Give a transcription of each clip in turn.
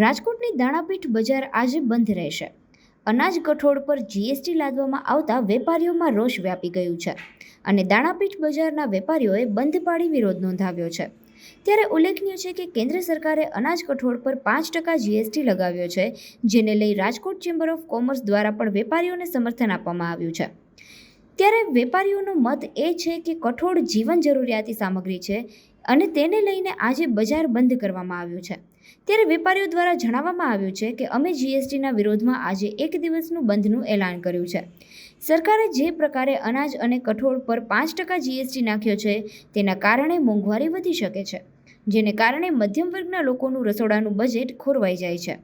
રાજકોટની દાણાપીઠ બજાર આજે બંધ રહેશે. અનાજ કઠોળ પર જીએસટી લાદવામાં આવતા વેપારીઓમાં રોષ વ્યાપી ગયું છે અને દાણાપીઠ બજારના વેપારીઓએ બંધ પાડી વિરોધ નોંધાવ્યો છે. ત્યારે ઉલ્લેખનીય છે કે કેન્દ્ર સરકારે અનાજ કઠોળ પર પાંચ ટકા જીએસટી લગાવ્યો છે, જેને લઈ રાજકોટ ચેમ્બર ઓફ કોમર્સ દ્વારા પણ વેપારીઓને સમર્થન આપવામાં આવ્યું છે. ત્યારે વેપારીઓનો મત એ છે કે કઠોળ જીવન જરૂરિયાતી સામગ્રી છે અને તેને લઈને આજે બજાર બંધ કરવામાં આવ્યું છે. ત્યારે વેપારીઓ દ્વારા જણાવવામાં આવ્યું છે કે અમે જીએસટીના વિરોધમાં આજે એક દિવસનું બંધનું એલાન કર્યું છે. સરકારે જે પ્રકારે અનાજ અને કઠોળ પર પાંચ ટકા જીએસટી નાખ્યો છે, તેના કારણે મોંઘવારી વધી શકે છે. જેને કારણે મધ્યમ વર્ગના લોકોનું રસોડાનું બજેટ ખોરવાઈ જાય છે.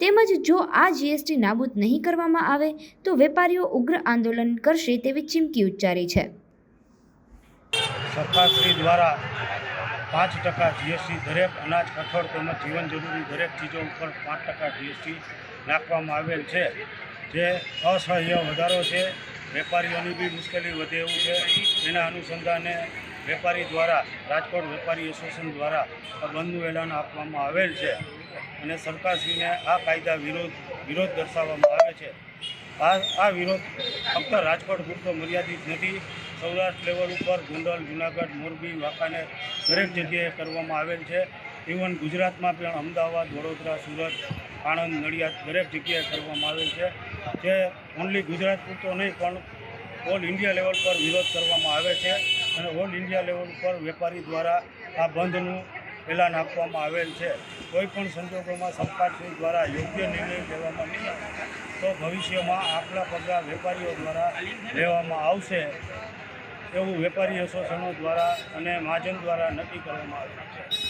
તેમજ જો આ જીએસટી નાબૂદ નહીં કરવામાં આવે, તો વેપારીઓ ઉગ્ર આંદોલન કરશે તેવી ચીમકી ઉચ્ચારી છે. સરકારશ્રી દ્વારા પાંચ ટકા જીએસટી દરેક અનાજ, કઠોળ તેમજ જીવન જરૂરી દરેક ચીજો ઉપર પાંચ ટકા જીએસટી નાખવામાં આવેલ છે. જે અસહ્ય વધારો છે. વેપારીઓની બી મુશ્કેલી વધે એવું છે. એના અનુસંધાને વેપારી દ્વારા, રાજકોટ વેપારી એસોસિએશન દ્વારા આ બંધનું એલાન આપવામાં આવેલ છે અને સરકારશ્રીને આ કાયદા વિરોધ વિરોધ દર્શાવવામાં આવે છે. આ આ વિરોધ ફક્ત રાજકોટ પૂરતો મર્યાદિત નથી, સૌરાષ્ટ્ર લેવલ ઉપર ગુંડલ, જુનાગઢ, મોરબી વાંકાને દરેક જગ્યાએ કરવામાં આવેલ છે. ઇવન ગુજરાતમાં પણ અમદાવાદ, વડોદરા, સુરત, આણંદ, નડિયાદ દરેક જગ્યાએ કરવામાં આવેલ છે. જે ઓનલી ગુજરાત પૂરતો નહીં, પણ ઓલ ઇન્ડિયા લેવલ પર વિરોધ કરવામાં આવે છે. અને ઓલ ઇન્ડિયા લેવલ પર વેપારી દ્વારા આ બંધનું એલાન આપવામાં આવેલ છે. કોઈ પણ સંજોગોમાં સરકારશ્રી દ્વારા યોગ્ય નિર્ણય લેવામાં નહીં તો ભવિષ્યમાં આગલા પગલાં વેપારીઓ દ્વારા લેવામાં આવશે એવું વેપારી એસોસિએશનો દ્વારા અને મહાજન દ્વારા નક્કી કરવામાં આવ્યું છે.